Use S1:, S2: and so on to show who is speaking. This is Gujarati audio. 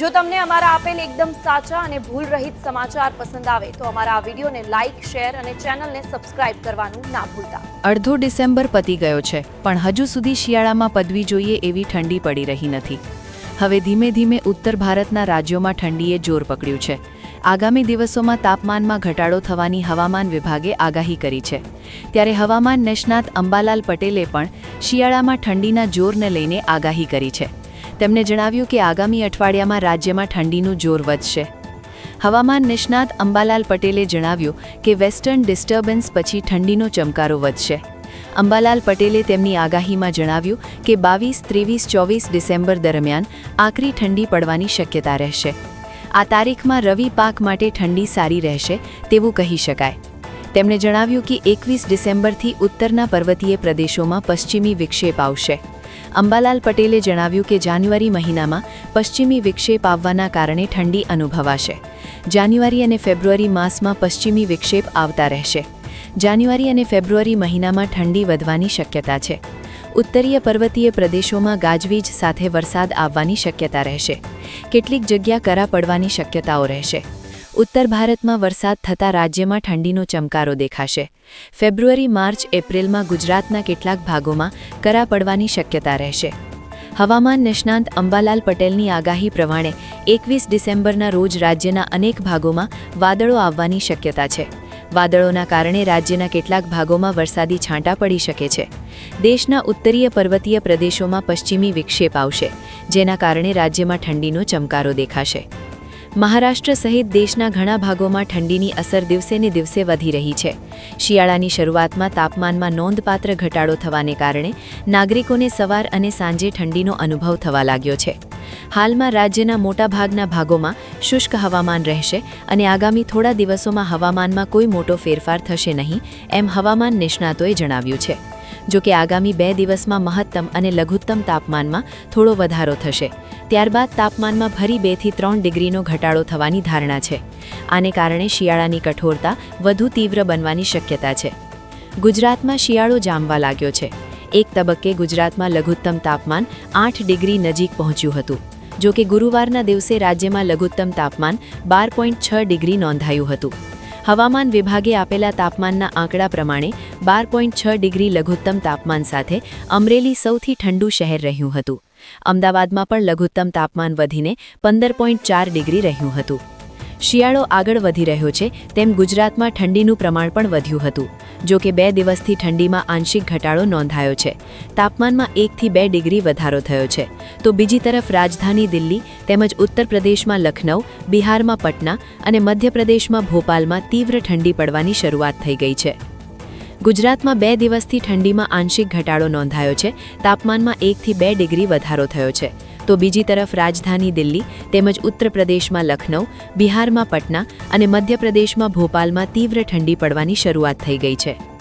S1: જો તમને અમારા આપેલ એકદમ સાચા અને ભૂલ રહિત સમાચાર પસંદ આવે તો અમારા આ વિડીયોને લાઇક શેર અને ચેનલને સબસ્ક્રાઇબ કરવાનું ના ભૂલતા.
S2: અડધો ડિસેમ્બર પતી ગયો છે, પણ હજુ સુધી શિયાળામાં પદવી જોઈએ એવી ઠંડી પડી રહી નથી. હવે ધીમે ધીમે ઉત્તર ભારતના રાજ્યોમાં ઠંડીએ જોર પકડ્યું છે. આગામી દિવસોમાં તાપમાનમાં ઘટાડો થવાની હવામાન વિભાગે આગાહી કરી છે. ત્યારે હવામાન નિષ્ણાત અંબાલાલ પટેલે પણ શિયાળામાં ઠંડીના જોરને લઈને આગાહી કરી છે. તેમણે જણાવ્યું કે આગામી અઠવાડિયામાં રાજ્યમાં ઠંડીનું જોર વધશે. હવામાન નિષ્ણાત અંબાલાલ પટેલે જણાવ્યું કે વેસ્ટર્ન ડિસ્ટર્બન્સ પછી ઠંડીનો ચમકારો વધશે. અંબાલાલ પટેલે તેમની આગાહીમાં જણાવ્યું કે બાવીસ, ત્રેવીસ, ચોવીસ ડિસેમ્બર દરમિયાન આકરી ઠંડી પડવાની શક્યતા રહેશે. આ તારીખમાં રવિ પાક માટે ઠંડી સારી રહેશે તેવું કહી શકાય. તેમણે જણાવ્યું કે એકવીસ ડિસેમ્બરથી ઉત્તરના પર્વતીય પ્રદેશોમાં પશ્ચિમી વિક્ષેપ આવશે. અંબાલાલ પટેલે જણાવ્યું કે જાન્યુઆરી મહિનામાં પશ્ચિમી વિક્ષેપ આવવાના કારણે ઠંડી અનુભવાશે. જાન્યુઆરી અને ફેબ્રુઆરી માસમાં પશ્ચિમી વિક્ષેપ આવતા રહેશે. જાન્યુઆરી અને ફેબ્રુઆરી મહિનામાં ઠંડી વધવાની શક્યતા છે. ઉત્તરીય પર્વતીય પ્રદેશોમાં ગાજવીજ સાથે વરસાદ આવવાની શક્યતા રહેશે. કેટલીક જગ્યા કરા પડવાની શક્યતાઓ રહેશે. ઉત્તર ભારતમાં વરસાદ થતાં રાજ્યમાં ઠંડીનો ચમકારો દેખાશે. ફેબ્રુઆરી, માર્ચ, એપ્રિલમાં ગુજરાતના કેટલાક ભાગોમાં કરા પડવાની શક્યતા રહેશે. હવામાન નિષ્ણાંત અંબાલાલ પટેલની આગાહી પ્રમાણે એકવીસ ડિસેમ્બરના રોજ રાજ્યના અનેક ભાગોમાં વાદળો આવવાની શક્યતા છે. વાદળોના કારણે રાજ્યના કેટલાક ભાગોમાં વરસાદી છાંટા પડી શકે છે. દેશના ઉત્તરીય પર્વતીય પ્રદેશોમાં પશ્ચિમી વિક્ષેપ આવશે, જેના કારણે રાજ્યમાં ઠંડીનો ચમકારો દેખાશે. મહારાષ્ટ્ર સહિત દેશના ઘણા ભાગોમાં ઠંડીની અસર દિવસેને દિવસે વધી રહી છે. શિયાળાની શરૂઆતમાં તાપમાનમાં નોંધપાત્ર ઘટાડો થવાને કારણે નાગરિકોને સવાર અને સાંજે ઠંડીનો અનુભવ થવા લાગ્યો છે. હાલમાં રાજ્યના મોટાભાગના ભાગોમાં શુષ્ક હવામાન રહેશે અને આગામી થોડા દિવસોમાં હવામાનમાં કોઈ મોટો ફેરફાર થશે નહીં, એમ હવામાન નિષ્ણાતોએ જણાવ્યું છે. જો કે આગામી બે દિવસમાં મહત્તમ અને લઘુત્તમ તાપમાનમાં થોડો વધારો થશે. ત્યારબાદ તાપમાનમાં ફરી બેથી ત્રણ ડિગ્રીનો ઘટાડો થવાની ધારણા છે. આને કારણે શિયાળાની કઠોરતા વધુ તીવ્ર બનવાની શક્યતા છે. ગુજરાતમાં શિયાળો જામવા લાગ્યો છે. એક તબક્કે ગુજરાતમાં લઘુત્તમ તાપમાન આઠ ડિગ્રી નજીક પહોંચ્યું હતું. જો કે ગુરુવારના દિવસે રાજ્યમાં લઘુત્તમ તાપમાન બાર પોઈન્ટ છ ડિગ્રી નોંધાયું હતું. હવામાન વિભાગે આપેલા તાપમાનના આંકડા પ્રમાણે બાર પોઈન્ટ છ ડિગ્રી લઘુત્તમ તાપમાન સાથે અમરેલી સૌથી ઠંડુ શહેર રહ્યું હતું. અમદાવાદમાં પણ લઘુત્તમ તાપમાન વધીને પંદર પોઈન્ટ ચાર ડિગ્રી રહ્યું હતું. શિયાળો આગળ વધી રહ્યો છે, તેમ ગુજરાતમાં ઠંડીનું પ્રમાણ પણ વધ્યું હતું. જો કે બે દિવસથી ઠંડીમાં આંશિક ઘટાડો નોંધાયો છે. તાપમાનમાં એકથી બે ડિગ્રી વધારો થયો છે. તો બીજી તરફ રાજધાની દિલ્હી તેમજ ઉત્તર પ્રદેશમાં લખનઉ, બિહારમાં પટના અને મધ્યપ્રદેશમાં ભોપાલમાં તીવ્ર ઠંડી પડવાની શરૂઆત થઈ ગઈ છે. ગુજરાતમાં બે દિવસથી ઠંડીમાં આંશિક ઘટાડો નોંધાયો છે. તાપમાનમાં એકથી બે ડિગ્રી વધારો થયો છે. તો બીજી તરફ રાજધાની દિલ્હી તેમજ ઉત્તર પ્રદેશમાં લખનઉ, બિહારમાં પટના અને મધ્યપ્રદેશમાં ભોપાલમાં તીવ્ર ઠંડી પડવાની શરૂઆત થઈ ગઈ છે.